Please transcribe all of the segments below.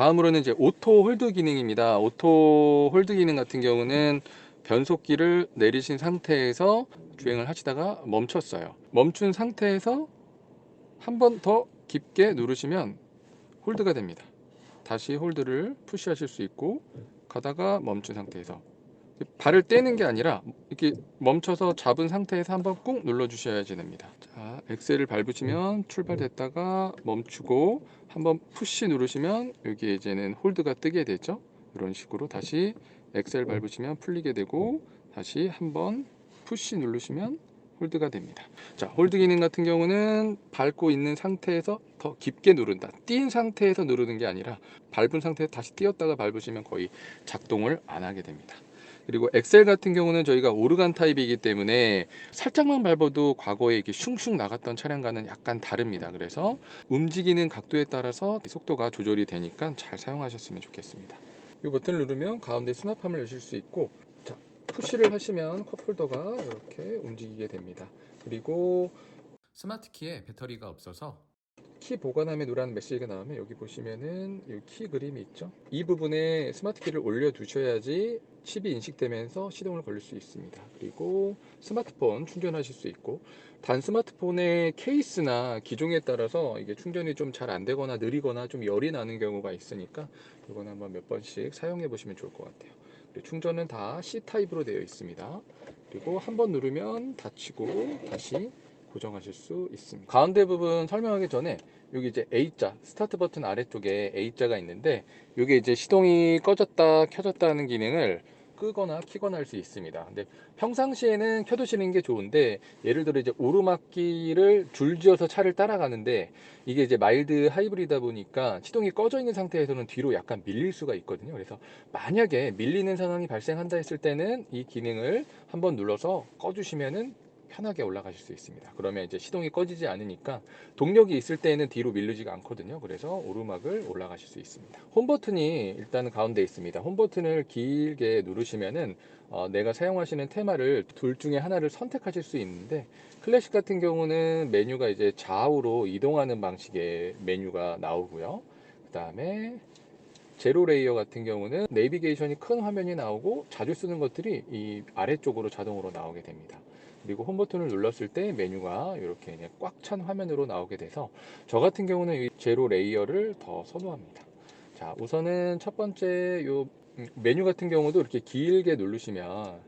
다음으로는 이제 오토 홀드 기능입니다. 오토 홀드 기능 같은 경우는 변속기를 내리신 상태에서 주행을 하시다가 멈췄어요. 멈춘 상태에서 한 번 더 깊게 누르시면 홀드가 됩니다. 다시 홀드를 푸시하실 수 있고 가다가 멈춘 상태에서 발을 떼는 게 아니라 이렇게 멈춰서 잡은 상태에서 한번 꾹 눌러 주셔야지 됩니다. 자, 엑셀을 밟으시면 출발됐다가 멈추고 한번 푸시 누르시면 여기 이제는 홀드가 뜨게 되죠. 이런 식으로 다시 엑셀 밟으시면 풀리게 되고 다시 한번 푸시 누르시면 홀드가 됩니다. 자, 홀드 기능 같은 경우는 밟고 있는 상태에서 더 깊게 누른다. 띈 상태에서 누르는 게 아니라 밟은 상태에서 다시 띄었다가 밟으시면 거의 작동을 안 하게 됩니다. 그리고 엑셀 같은 경우는 저희가 오르간 타입이기 때문에 살짝만 밟아도 과거에 이렇게 슝슝 나갔던 차량과는 약간 다릅니다. 그래서 움직이는 각도에 따라서 속도가 조절이 되니까 잘 사용하셨으면 좋겠습니다. 이 버튼을 누르면 가운데 수납함을 여실 수 있고 자, 푸시를 하시면 컵홀더가 이렇게 움직이게 됩니다. 그리고 스마트 키에 배터리가 없어서 키 보관함에 누라는 메시지가 나오면 여기 보시면은 이 키 그림이 있죠. 이 부분에 스마트 키를 올려 두셔야지 칩이 인식되면서 시동을 걸릴 수 있습니다. 그리고 스마트폰 충전하실 수 있고 단 스마트폰의 케이스나 기종에 따라서 이게 충전이 좀 잘 안 되거나 느리거나 좀 열이 나는 경우가 있으니까 이건 한번 몇 번씩 사용해 보시면 좋을 것 같아요. 그리고 충전은 다 C 타입으로 되어 있습니다. 그리고 한 번 누르면 닫히고 다시 고정하실 수 있습니다. 가운데 부분 설명하기 전에 여기 이제 A자 스타트 버튼 아래쪽에 A자가 있는데 이게 이제 시동이 꺼졌다 켜졌다 하는 기능을 끄거나 키거나 할 수 있습니다. 근데 평상시에는 켜두시는 게 좋은데 예를 들어 이제 오르막길을 줄지어서 차를 따라가는데 이게 이제 마일드 하이브리다 보니까 시동이 꺼져 있는 상태에서는 뒤로 약간 밀릴 수가 있거든요. 그래서 만약에 밀리는 상황이 발생한다 했을 때는 이 기능을 한번 눌러서 꺼주시면은 편하게 올라가실 수 있습니다. 그러면 이제 시동이 꺼지지 않으니까 동력이 있을 때는 뒤로 밀리지가 않거든요. 그래서 오르막을 올라가실 수 있습니다. 홈 버튼이 일단 가운데 있습니다. 홈 버튼을 길게 누르시면은 어, 내가 사용하시는 테마를 둘 중에 하나를 선택하실 수 있는데 클래식 같은 경우는 메뉴가 이제 좌우로 이동하는 방식의 메뉴가 나오고요. 그 다음에 제로 레이어 같은 경우는 내비게이션이 큰 화면이 나오고 자주 쓰는 것들이 이 아래쪽으로 자동으로 나오게 됩니다. 그리고 홈 버튼을 눌렀을 때 메뉴가 이렇게 꽉 찬 화면으로 나오게 돼서 저 같은 경우는 이 제로 레이어를 더 선호합니다. 자, 우선은 첫 번째 요 메뉴 같은 경우도 이렇게 길게 누르시면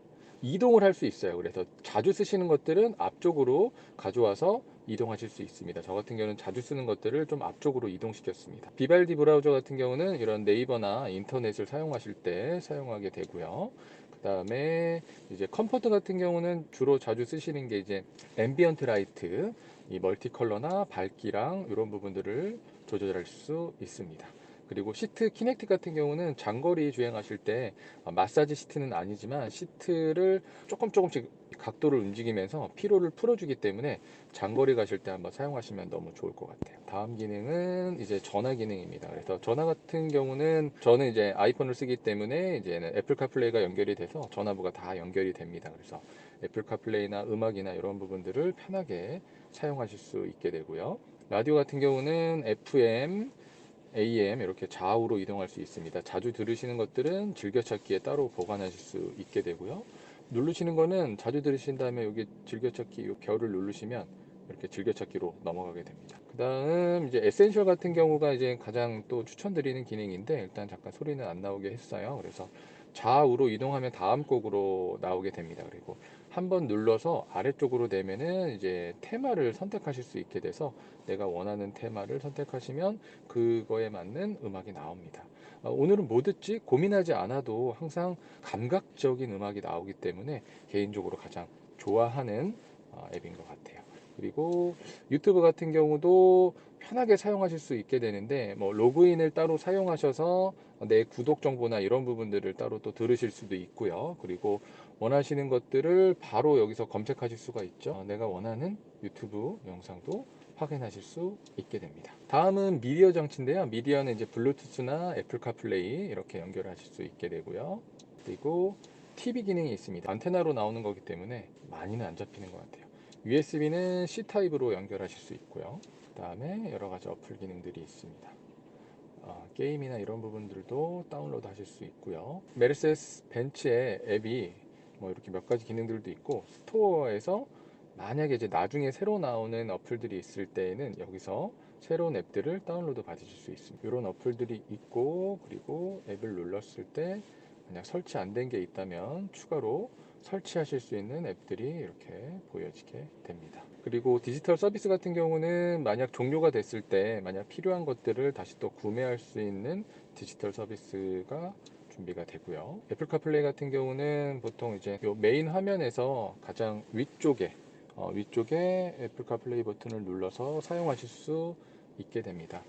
이동을 할 수 있어요. 그래서 자주 쓰시는 것들은 앞쪽으로 가져와서 이동하실 수 있습니다. 저 같은 경우는 자주 쓰는 것들을 좀 앞쪽으로 이동시켰습니다. 비발디 브라우저 같은 경우는 이런 네이버나 인터넷을 사용하실 때 사용하게 되고요. 그 다음에 이제 컴포트 같은 경우는 주로 자주 쓰시는 게 이제 앰비언트 라이트, 이 멀티 컬러나 밝기랑 이런 부분들을 조절할 수 있습니다. 그리고 시트 키넥트 같은 경우는 장거리 주행하실 때 어, 마사지 시트는 아니지만 시트를 조금 조금씩 각도를 움직이면서 피로를 풀어주기 때문에 장거리 가실 때 한번 사용하시면 너무 좋을 것 같아요. 다음 기능은 이제 전화 기능입니다. 그래서 전화 같은 경우는 저는 이제 아이폰을 쓰기 때문에 이제는 애플 카플레이가 연결이 돼서 전화부가 다 연결이 됩니다. 그래서 애플 카플레이나 음악이나 이런 부분들을 편하게 사용하실 수 있게 되고요. 라디오 같은 경우는 FM, AM 이렇게 좌우로 이동할 수 있습니다. 자주 들으시는 것들은 즐겨찾기에 따로 보관하실 수 있게 되고요. 누르시는 거는 자주 들으신 다음에 여기 즐겨찾기 이 별을 누르시면 이렇게 즐겨찾기로 넘어가게 됩니다. 그 다음 이제 에센셜 같은 경우가 이제 가장 또 추천드리는 기능인데 일단 잠깐 소리는 안 나오게 했어요. 그래서 좌우로 이동하면 다음 곡으로 나오게 됩니다. 그리고 한 번 눌러서 아래쪽으로 되면은 이제 테마를 선택하실 수 있게 돼서 내가 원하는 테마를 선택하시면 그거에 맞는 음악이 나옵니다. 어, 오늘은 뭐 듣지 고민하지 않아도 항상 감각적인 음악이 나오기 때문에 개인적으로 가장 좋아하는 어, 앱인 것 같아요. 그리고 유튜브 같은 경우도 편하게 사용하실 수 있게 되는데 뭐 로그인을 따로 사용하셔서 내 구독 정보나 이런 부분들을 따로 또 들으실 수도 있고요. 그리고 원하시는 것들을 바로 여기서 검색하실 수가 있죠. 어, 내가 원하는 유튜브 영상도 확인하실 수 있게 됩니다. 다음은 미디어 장치인데요. 미디어는 이제 블루투스나 애플 카플레이 이렇게 연결하실 수 있게 되고요. 그리고 TV 기능이 있습니다. 안테나로 나오는 거기 때문에 많이는 안 잡히는 것 같아요. USB는 C 타입으로 연결하실 수 있고요. 그 다음에 여러 가지 어플 기능들이 있습니다. 어, 게임이나 이런 부분들도 다운로드 하실 수 있고요. 메르세스 벤츠의 앱이 뭐 이렇게 몇 가지 기능들도 있고 스토어에서 만약에 이제 나중에 새로 나오는 어플들이 있을 때에는 여기서 새로운 앱들을 다운로드 받으실 수 있습니다. 이런 어플들이 있고 그리고 앱을 눌렀을 때 만약 설치 안 된 게 있다면 추가로 설치하실 수 있는 앱들이 이렇게 보여지게 됩니다. 그리고 디지털 서비스 같은 경우는 만약 종료가 됐을 때 만약 필요한 것들을 다시 또 구매할 수 있는 디지털 서비스가 준비가 되고요. 애플 카플레이 같은 경우는 보통 이제 요 메인 화면에서 가장 위쪽에 어, 위쪽에 애플 카플레이 버튼을 눌러서 사용하실 수 있게 됩니다.